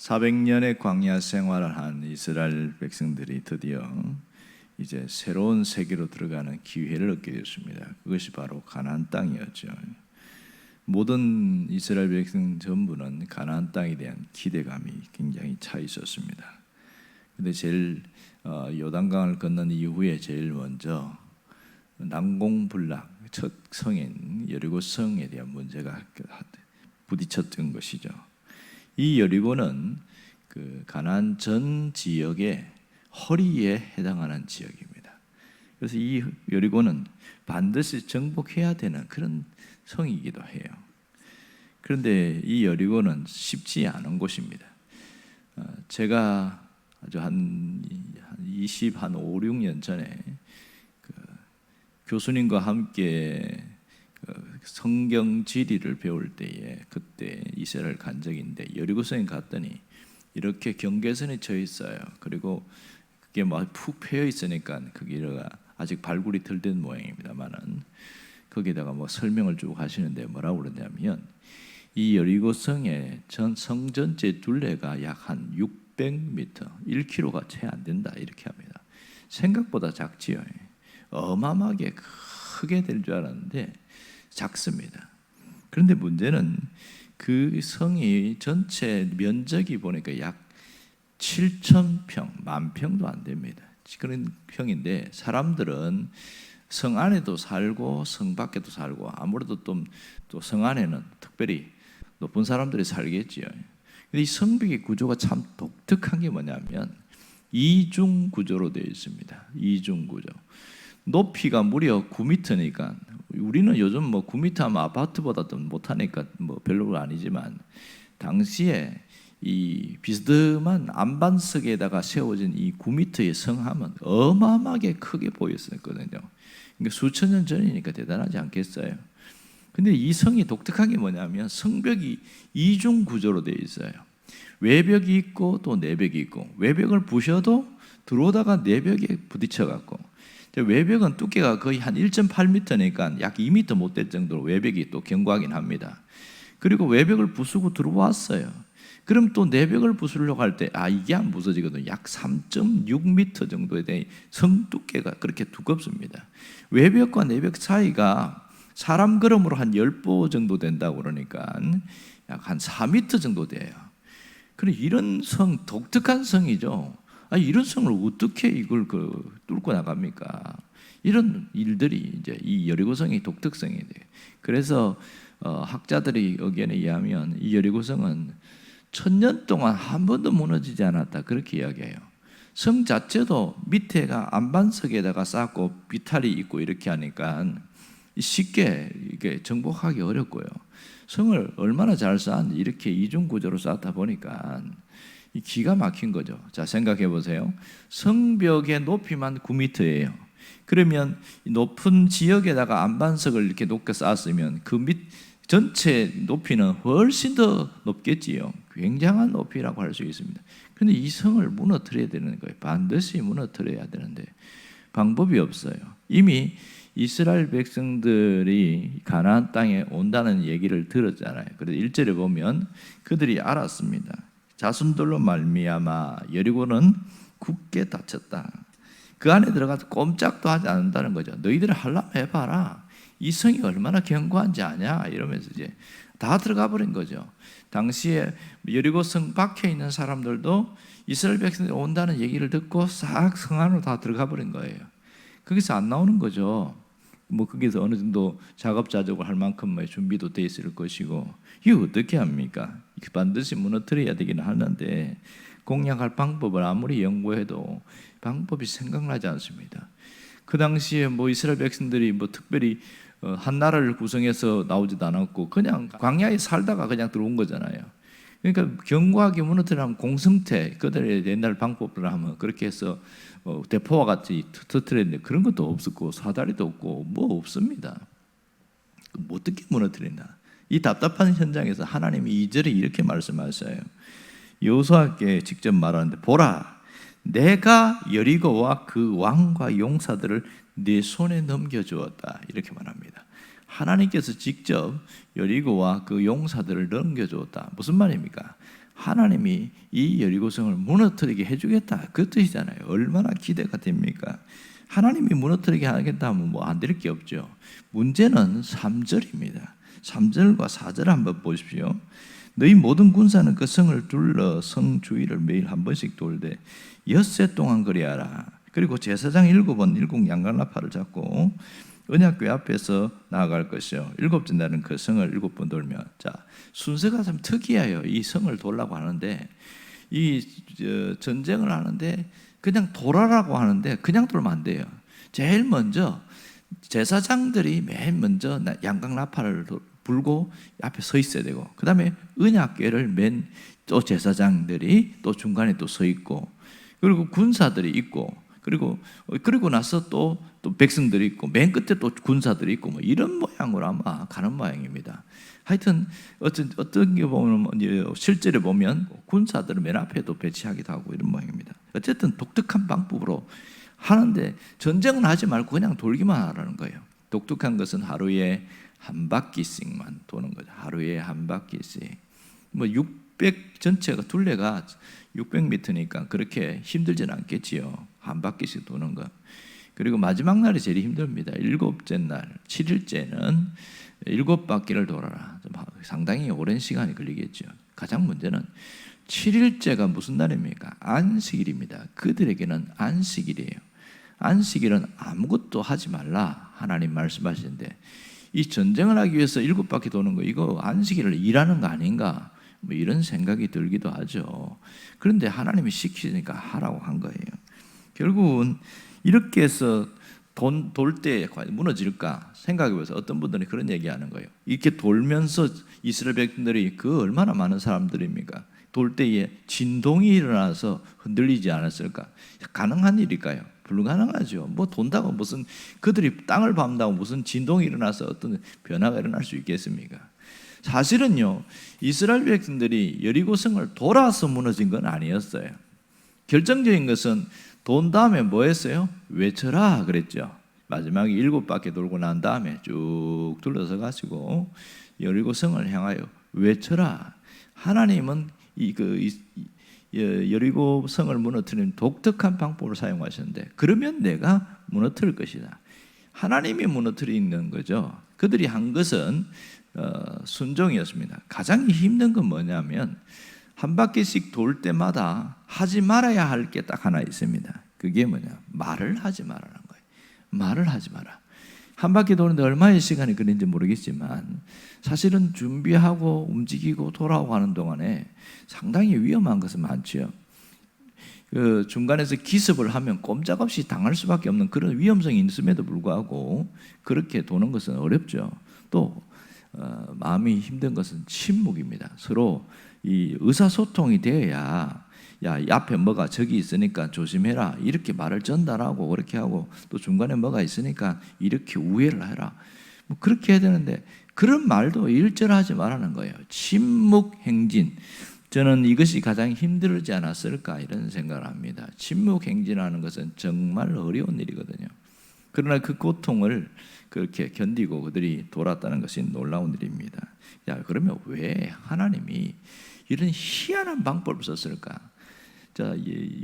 400년의 광야 생활을 한 이스라엘 백성들이 드디어 이제 새로운 세계로 들어가는 기회를 얻게 되었습니다. 그것이 바로 가나안 땅이었죠. 모든 이스라엘 백성 전부는 가나안 땅에 대한 기대감이 굉장히 차 있었습니다. 근데 제일 어, 요단강을 건넌 이후에 제일 먼저 난공불락 첫 성인 여리고 성에 대한 문제가 부딪혔던 것이죠. 이 여리고는 그 가나안 전 지역의 허리에 해당하는 지역입니다. 그래서 이 여리고는 반드시 정복해야 되는 그런 성이기도 해요. 그런데 이 여리고는 쉽지 않은 곳입니다. 어, 제가 아주 한 20, 한 5, 6년 전에 그 교수님과 함께 그 성경 지리를 배울 때에 그때 이스라엘 간 있는데 여리고성에 갔더니 이렇게 경계선에 쳐 있어요. 그리고 그게 막 푹 패여 있으니까 거기가 아직 발굴이 덜 된 모양입니다만은 거기다가 뭐 설명을 쭉 하시는데 뭐라고 그러냐면 이 여리고성의 전 성전체 둘레가 약 한 600m, 1km가 채 안 된다 이렇게 합니다. 생각보다 작지요. 어마어마하게 크게 될 줄 알았는데 작습니다. 그런데 문제는 그 성이 전체 면적이 보니까 약 7천 평, 만 평도 안 됩니다. 그런 평인데 사람들은 성 안에도 살고 성 밖에도 살고 아무래도 또성 안에는 특별히 높은 사람들이 살겠지요. 근데 이 성벽의 구조가 참 독특한 게 뭐냐면 이중 구조로 되어 있습니다. 이중 구조. 높이가 무려 9m니까 우리는 요즘 뭐 9m 하면 아파트보다 더 못하니까 뭐 별로가 아니지만 당시에 이 비스듬한 안반석에다가 세워진 이 9m의 성함은 어마어마하게 크게 보였었거든요. 그러니까 수천 년 전이니까 대단하지 않겠어요. 근데 이 성이 독특한 게 뭐냐면 성벽이 이중 구조로 되어 있어요. 외벽이 있고 또 내벽이 있고 외벽을 부셔도 들어오다가 내벽에 부딪혀 갖고 외벽은 두께가 거의 한 1.8m니까 약 2m 못 될 정도로 외벽이 또 견고하긴 합니다. 그리고 외벽을 부수고 들어왔어요. 그럼 또 내벽을 부수려고 할 때 아 이게 안 부서지거든요. 약 3.6m 정도에 대해 성 두께가 그렇게 두껍습니다. 외벽과 내벽 사이가 사람 걸음으로 한 10보 정도 된다고 그러니까 약 한 4m 정도 돼요. 그래 이런 성 독특한 성이죠. 아 이런 성을 어떻게 이걸 그 뚫고 나갑니까? 이런 일들이 이제 이 여리고성의 독특성이 돼요. 그래서 어, 학자들이 의견에 의하면 이 여리고성은 천년 동안 한 번도 무너지지 않았다 그렇게 이야기해요. 성 자체도 밑에가 안반석에다가 쌓고 비탈이 있고 이렇게 하니까 쉽게 이게 정복하기 어렵고요. 성을 얼마나 잘 쌓았는지 이렇게 이중 구조로 쌓다 보니까 기가 막힌 거죠. 자 생각해 보세요. 성벽의 높이만 9m예요. 그러면 높은 지역에다가 안반석을 이렇게 높게 쌓았으면 그 밑 전체 높이는 훨씬 더 높겠지요. 굉장한 높이라고 할 수 있습니다. 그런데 이 성을 무너뜨려야 되는 거예요. 반드시 무너뜨려야 되는데 방법이 없어요. 이미 이스라엘 백성들이 가나안 땅에 온다는 얘기를 들었잖아요. 그래서 1절에 보면 그들이 알았습니다. 자손들로 말미암아 여리고는 굳게 닫혔다. 그 안에 들어가서 꼼짝도 하지 않는다는 거죠. 너희들 할라면 해봐라. 이 성이 얼마나 견고한지 아냐 이러면서 이제 다 들어가 버린 거죠. 당시에 여리고 성 밖에 있는 사람들도 이스라엘 백성들이 온다는 얘기를 듣고 싹 성 안으로 다 들어가 버린 거예요. 거기서 안 나오는 거죠. 뭐 거기서 어느 정도 작업자적으로 할 만큼의 준비도 돼 있을 것이고 이거 어떻게 합니까? 반드시 무너뜨려야 되기는 하는데 공략할 방법을 아무리 연구해도 방법이 생각나지 않습니다. 그 당시에 뭐 이스라엘 백성들이 뭐 특별히 어, 한 나라를 구성해서 나오지도 않았고 그냥 광야에 살다가 그냥 들어온 거잖아요. 그러니까 견고하게 무너뜨리면 공성태 그들의 옛날 방법을 하면 그렇게 해서 어, 대포와 같이 터트렸는데 그런 것도 없었고 사다리도 없고 뭐 없습니다. 뭐 어떻게 무너뜨린다? 이 답답한 현장에서 하나님이 이절에 이렇게 말씀하셔요. 여호수아께 직접 말하는데 보라 내가 여리고와 그 왕과 용사들을 네 손에 넘겨 주었다. 이렇게 말합니다. 하나님께서 직접 여리고와 그 용사들을 넘겨 주었다. 무슨 말입니까? 하나님이 이 여리고성을 무너뜨리게 해주겠다 그 뜻이잖아요. 얼마나 기대가 됩니까? 하나님이 무너뜨리게 하겠다면 뭐 안 될 게 없죠. 문제는 3절입니다. 3절과 4절 한번 보십시오. 너희 모든 군사는 그 성을 둘러 성 주위를 매일 한 번씩 돌되 엿새 동안 그리하라. 그리고 제사장 일곱은 일곱 양갈라파를 잡고 언약궤 앞에서 나아갈 것이요. 일곱째 날은 그 성을 일곱 번 돌며 자 순서가 참 특이해요. 이 성을 돌라고 하는데 이 저, 전쟁을 하는데 그냥 돌아라고 하는데 그냥 돌면 안 돼요. 제일 먼저 제사장들이 맨 먼저 나팔을 불고 앞에 서 있어야 되고 그 다음에 은약궤를 맨 또 제사장들이 또 중간에 또 서 있고 그리고 군사들이 있고 그리고 그리고 나서 또 또 백성들이 있고 맨 끝에 또 군사들이 있고 뭐 이런 모양으로 아마 가는 모양입니다. 하여튼 어떤 어떤 게 보면 실제로 보면 군사들을 맨 앞에도 배치하기도 하고 이런 모양입니다. 어쨌든 독특한 방법으로 하는데 전쟁은 하지 말고 그냥 돌기만 하라는 거예요. 독특한 것은 하루에 한 바퀴씩만 도는 거죠. 하루에 한 바퀴씩. 뭐 600 전체가 둘레가 600m니까 그렇게 힘들진 않겠지요. 한 바퀴씩 도는 거. 그리고 마지막 날이 제일 힘듭니다. 일곱째 날, 7일째는 일곱 바퀴를 돌아라. 좀 상당히 오랜 시간이 걸리겠죠. 가장 문제는 7일째가 무슨 날입니까? 안식일입니다. 그들에게는 안식일이에요. 안식일은 아무것도 하지 말라. 하나님 말씀하시는데 이 전쟁을 하기 위해서 일곱 바퀴 도는 거 이거 안식일을 일하는 거 아닌가? 뭐 이런 생각이 들기도 하죠. 그런데 하나님이 시키니까 하라고 한 거예요. 결국은 이렇게 해서 돈 돌때 무너질까 생각해 보세요. 어떤 분들이 그런 얘기하는 거예요. 이렇게 돌면서 이스라엘 백성들이 그 얼마나 많은 사람들입니까? 돌 때에 진동이 일어나서 흔들리지 않았을까? 가능한 일일까요? 불가능하죠. 뭐 돈다고 무슨 그들이 땅을 밟는다고 무슨 진동이 일어나서 어떤 변화가 일어날 수 있겠습니까? 사실은요 이스라엘 백성들이 여리고성을 돌아서 무너진 건 아니었어요. 결정적인 것은 돈 다음에 뭐 했어요? 외쳐라 그랬죠. 마지막에 일곱 바퀴 돌고 난 다음에 쭉 둘러서 가지고 여리고 성을 향하여 외쳐라. 하나님은 이 그 여리고 성을 무너뜨리는 독특한 방법을 사용하셨는데 그러면 내가 무너뜨릴 것이다. 하나님이 무너뜨리는 거죠. 그들이 한 것은 어, 순종이었습니다. 가장 힘든 건 뭐냐면 한 바퀴씩 돌 때마다 하지 말아야 할 게 딱 하나 있습니다. 그게 뭐냐? 말을 하지 말라는 거예요. 말을 하지 마라. 한 바퀴 도는데 얼마의 시간이 걸리는지 모르겠지만 사실은 준비하고 움직이고 돌아오고 하는 동안에 상당히 위험한 것은 많죠. 그 중간에서 기습을 하면 꼼짝없이 당할 수밖에 없는 그런 위험성이 있음에도 불구하고 그렇게 도는 것은 어렵죠. 또 어, 마음이 힘든 것은 침묵입니다. 서로 이 의사소통이 돼야 야, 이 앞에 뭐가 저기 있으니까 조심해라. 이렇게 말을 전달하고 그렇게 하고 또 중간에 뭐가 있으니까 이렇게 우회를 해라. 뭐 그렇게 해야 되는데 그런 말도 일절하지 말라는 거예요. 침묵 행진. 저는 이것이 가장 힘들지 않았을까 이런 생각을 합니다. 침묵 행진하는 것은 정말 어려운 일이거든요. 그러나 그 고통을 그렇게 견디고 그들이 돌았다는 것이 놀라운 일입니다. 야, 그러면 왜 하나님이 이런 희한한 방법을 썼을까? 자,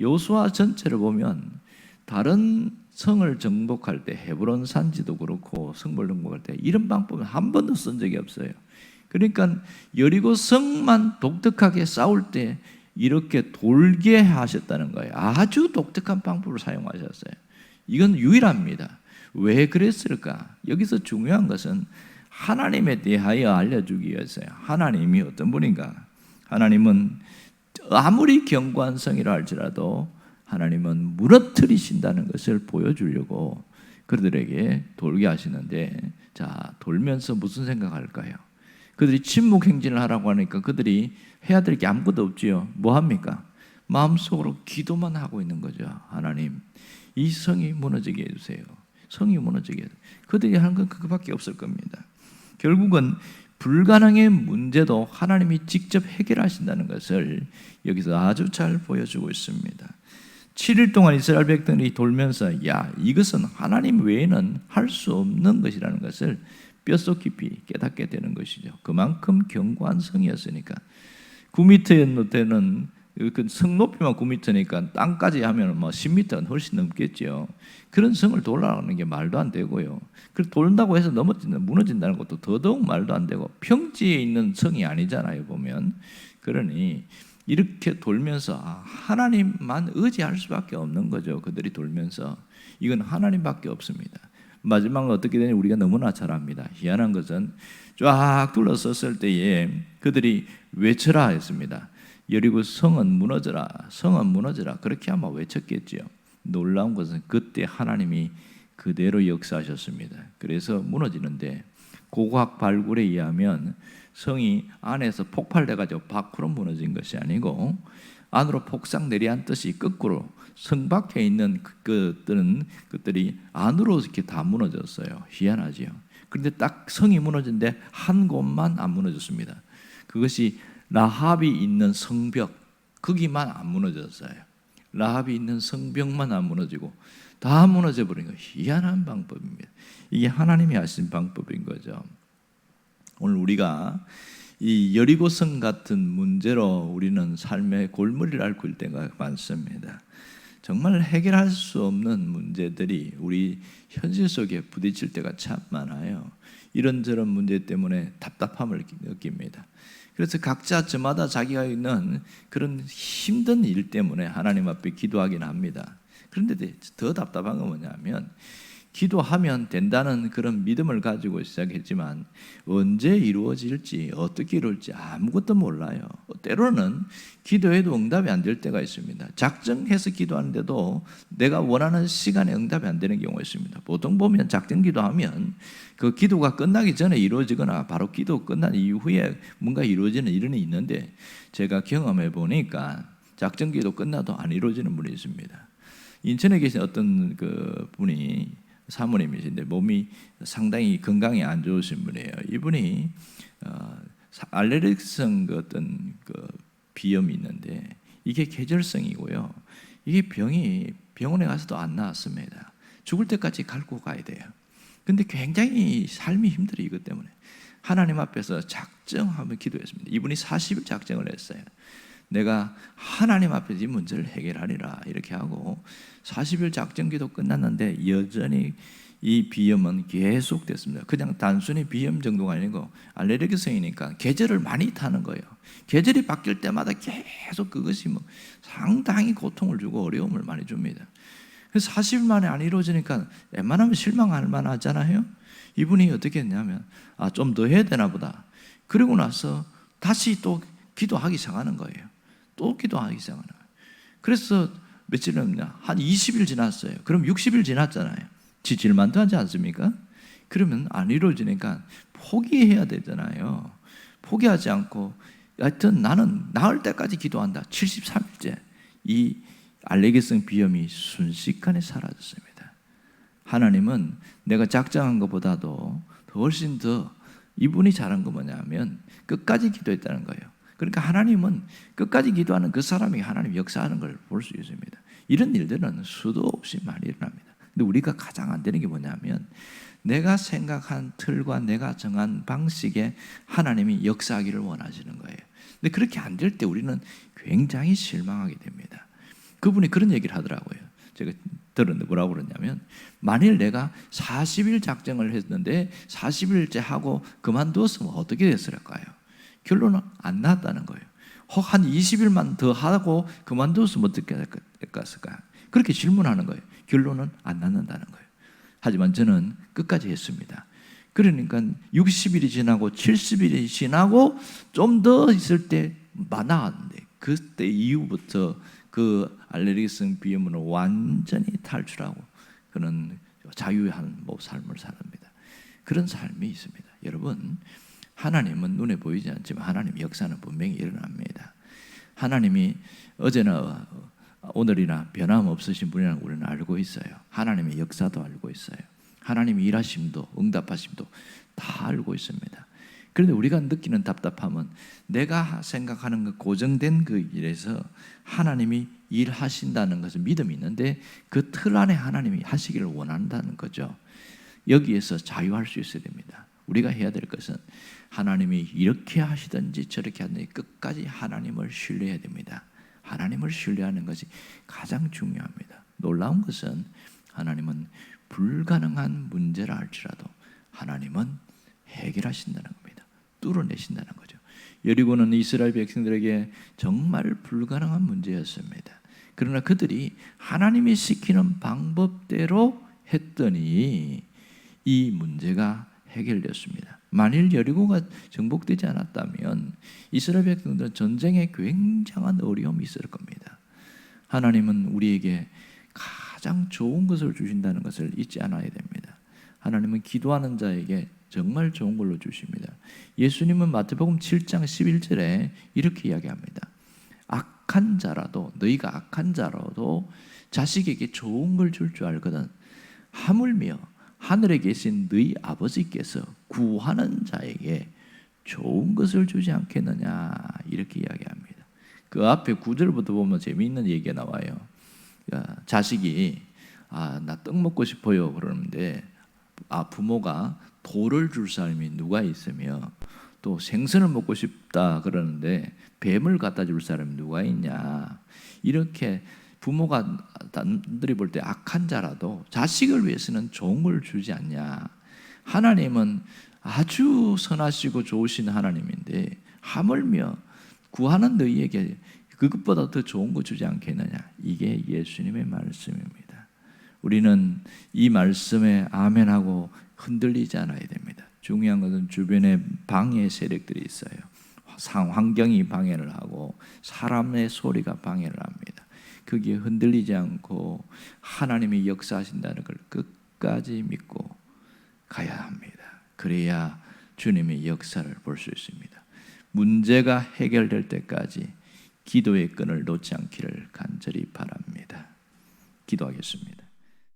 요수아 전체를 보면 다른 성을 정복할 때 헤브론 산지도 그렇고 성을 정복할 때 이런 방법은 한 번도 쓴 적이 없어요. 그러니까 여리고 성만 독특하게 싸울 때 이렇게 돌게 하셨다는 거예요. 아주 독특한 방법을 사용하셨어요. 이건 유일합니다. 왜 그랬을까? 여기서 중요한 것은 하나님에 대하여 알려주기 위해서요. 하나님이 어떤 분인가? 하나님은 아무리 견고한 성이라 할지라도 하나님은 무너뜨리신다는 것을 보여주려고 그들에게 돌게 하시는데 자 돌면서 무슨 생각할까요? 그들이 침묵 행진을 하라고 하니까 그들이 해야 될 게 아무것도 없지요. 뭐 합니까? 마음속으로 기도만 하고 있는 거죠. 하나님, 이 성이 무너지게 해주세요. 성이 무너지게 해주세요. 그들이 하는 건 그거밖에 없을 겁니다. 결국은 불가능의 문제도 하나님이 직접 해결하신다는 것을 여기서 아주 잘 보여주고 있습니다. 7일 동안 이스라엘 백성이 돌면서 야 이것은 하나님 외에는 할 수 없는 것이라는 것을 뼛속 깊이 깨닫게 되는 것이죠. 그만큼 견고한 성이었으니까 9m 때는 그성 높이만 9m니까 땅까지 하면 뭐 10m는 훨씬 넘겠죠. 그런 성을 돌아가는 게 말도 안 되고요. 그 돌다고 해서 넘어진다, 무너진다는 것도 더더욱 말도 안 되고 평지에 있는 성이 아니잖아요. 보면 그러니 이렇게 돌면서 아, 하나님만 의지할 수밖에 없는 거죠. 그들이 돌면서 이건 하나님밖에 없습니다. 마지막은 어떻게 되냐 우리가 너무나 잘 압니다. 희한한 것은 쫙 둘러섰을 때에 그들이 외쳐라 했습니다. 여리고 성은 무너져라, 성은 무너져라 그렇게 아마 외쳤겠지요. 놀라운 것은 그때 하나님이 그대로 역사하셨습니다. 그래서 무너지는데 고고학 발굴에 의하면 성이 안에서 폭발돼 가지고 밖으로 무너진 것이 아니고 안으로 폭삭 내려앉듯이 거꾸로 성 밖에 있는 그들은 그들이 안으로 이렇게 다 무너졌어요. 희한하지요. 그런데 딱 성이 무너진데 한 곳만 안 무너졌습니다. 그것이 라합이 있는 성벽 거기만 안 무너졌어요. 라합이 있는 성벽만 안 무너지고 다 무너져 버린 거 희한한 방법입니다. 이게 하나님이 하신 방법인 거죠. 오늘 우리가 이 여리고성 같은 문제로 우리는 삶의 골머리를 앓고 있을 때가 많습니다. 정말 해결할 수 없는 문제들이 우리 현실 속에 부딪힐 때가 참 많아요. 이런저런 문제 때문에 답답함을 느낍니다. 그래서 각자 저마다 자기가 있는 그런 힘든 일 때문에 하나님 앞에 기도하긴 합니다. 그런데 더 답답한 건 뭐냐면 기도하면 된다는 그런 믿음을 가지고 시작했지만 언제 이루어질지 어떻게 이룰지 아무것도 몰라요. 때로는 기도해도 응답이 안 될 때가 있습니다. 작정해서 기도하는데도 내가 원하는 시간에 응답이 안 되는 경우가 있습니다. 보통 보면 작정 기도하면 그 기도가 끝나기 전에 이루어지거나 바로 기도 끝난 이후에 뭔가 이루어지는 일은 있는데 제가 경험해 보니까 작정 기도 끝나도 안 이루어지는 분이 있습니다. 인천에 계신 어떤 그 분이 사모님이신데 몸이 상당히 건강이 안 좋으신 분이에요. 이분이 어, 알레르기성 그 어떤 그 비염이 있는데 이게 계절성이고요. 이게 병이 병원에 가서도 안 나았습니다. 죽을 때까지 갈고 가야 돼요. 근데 굉장히 삶이 힘들어 이것 때문에 하나님 앞에서 작정하며 기도했습니다. 이분이 40일 작정을 했어요. 내가 하나님 앞에서 이 문제를 해결하리라 이렇게 하고 40일 작전기도 끝났는데 여전히 이 비염은 계속됐습니다. 그냥 단순히 비염 정도가 아니고 알레르기성이니까 계절을 많이 타는 거예요. 계절이 바뀔 때마다 계속 그것이 뭐 상당히 고통을 주고 어려움을 많이 줍니다. 그래서 40일 만에 안 이루어지니까 웬만하면 실망할 만하잖아요. 이분이 어떻게 했냐면 아 좀 더 해야 되나 보다. 그리고 나서 다시 또 기도하기 시작하는 거예요. 또 기도하기 시작하는 거예요. 그래서 며칠 남냐? 한 20일 지났어요. 그럼 60일 지났잖아요. 지질만도 하지 않습니까? 그러면 안 이루어지니까 포기해야 되잖아요. 포기하지 않고 하여튼 나는 나을 때까지 기도한다. 73일째 이 알레르기성 비염이 순식간에 사라졌습니다. 하나님은 내가 작정한 것보다도 훨씬 더 이분이 잘한 거 뭐냐면 끝까지 기도했다는 거예요. 그러니까 하나님은 끝까지 기도하는 그 사람이 하나님 역사하는 걸 볼 수 있습니다. 이런 일들은 수도 없이 많이 일어납니다. 근데 우리가 가장 안 되는 게 뭐냐면 내가 생각한 틀과 내가 정한 방식에 하나님이 역사하기를 원하시는 거예요. 근데 그렇게 안 될 때 우리는 굉장히 실망하게 됩니다. 그분이 그런 얘기를 하더라고요. 제가 들었는데 뭐라고 그러냐면 만일 내가 40일 작정을 했는데 40일째 하고 그만두었으면 어떻게 됐을까요? 결론은 안 나왔다는 거예요. 혹 한 20일만 더 하고 그만두었으면 어떻게 됐을까? 그렇게 질문하는 거예요. 결론은 안 났는다는 거예요. 하지만 저는 끝까지 했습니다. 그러니까 60일이 지나고 70일이 지나고 좀 더 있을 때 나왔는데 그때 이후부터 그 알레르기성 비염으로 완전히 탈출하고 그런 자유한 뭐 삶을 사합니다 그런 삶이 있습니다. 여러분 하나님은 눈에 보이지 않지만 하나님 역사는 분명히 일어납니다. 하나님이 어제나 오늘이나 변함없으신 분이라는 우리는 알고 있어요. 하나님의 역사도 알고 있어요. 하나님의 일하심도 응답하심도 다 알고 있습니다. 그런데 우리가 느끼는 답답함은 내가 생각하는 그 고정된 그 일에서 하나님이 일하신다는 것은 믿음이 있는데 그 틀 안에 하나님이 하시기를 원한다는 거죠. 여기에서 자유할 수 있어야 됩니다. 우리가 해야 될 것은 하나님이 이렇게 하시든지 저렇게 하든지 끝까지 하나님을 신뢰해야 됩니다. 하나님을 신뢰하는 것이 가장 중요합니다. 놀라운 것은 하나님은 불가능한 문제라 할지라도 하나님은 해결하신다는 겁니다. 뚫어내신다는 거죠. 여리고는 이스라엘 백성들에게 정말 불가능한 문제였습니다. 그러나 그들이 하나님이 시키는 방법대로 했더니 이 문제가 해결되었습니다. 만일 여리고가 정복되지 않았다면 이스라엘 백성들은 전쟁에 굉장한 어려움이 있을 겁니다. 하나님은 우리에게 가장 좋은 것을 주신다는 것을 잊지 않아야 됩니다. 하나님은 기도하는 자에게 정말 좋은 걸로 주십니다. 예수님은 마태복음 7장 11절에 이렇게 이야기합니다. 악한 자라도 너희가 악한 자라도 자식에게 좋은 걸 줄 줄 알거든 하물며 하늘에 계신 너희 아버지께서 구하는 자에게 좋은 것을 주지 않겠느냐 이렇게 이야기합니다. 그 앞에 구절부터 보면 재미있는 얘기가 나와요. 야, 자식이 아, 나 떡 먹고 싶어요 그러는데 아, 부모가 돌을 줄 사람이 누가 있으며 또 생선을 먹고 싶다 그러는데 뱀을 갖다 줄 사람이 누가 있냐 이렇게 부모가 남들이 볼 때 악한 자라도 자식을 위해서는 걸 주지 않냐 하나님은 아주 선하시고 좋으신 하나님인데 하물며 구하는 너희에게 그것보다 더 좋은 거 주지 않겠느냐 이게 예수님의 말씀입니다 우리는 이 말씀에 아멘하고 흔들리지 않아야 됩니다. 중요한 것은 주변에 방해 세력들이 있어요. 상 환경이 방해를 하고 사람의 소리가 방해를 합니다. 거기에 흔들리지 않고 하나님이 역사하신다는 걸 끝까지 믿고 가야 합니다. 그래야 주님의 역사를 볼 수 있습니다. 문제가 해결될 때까지 기도의 끈을 놓지 않기를 간절히 바랍니다. 기도하겠습니다.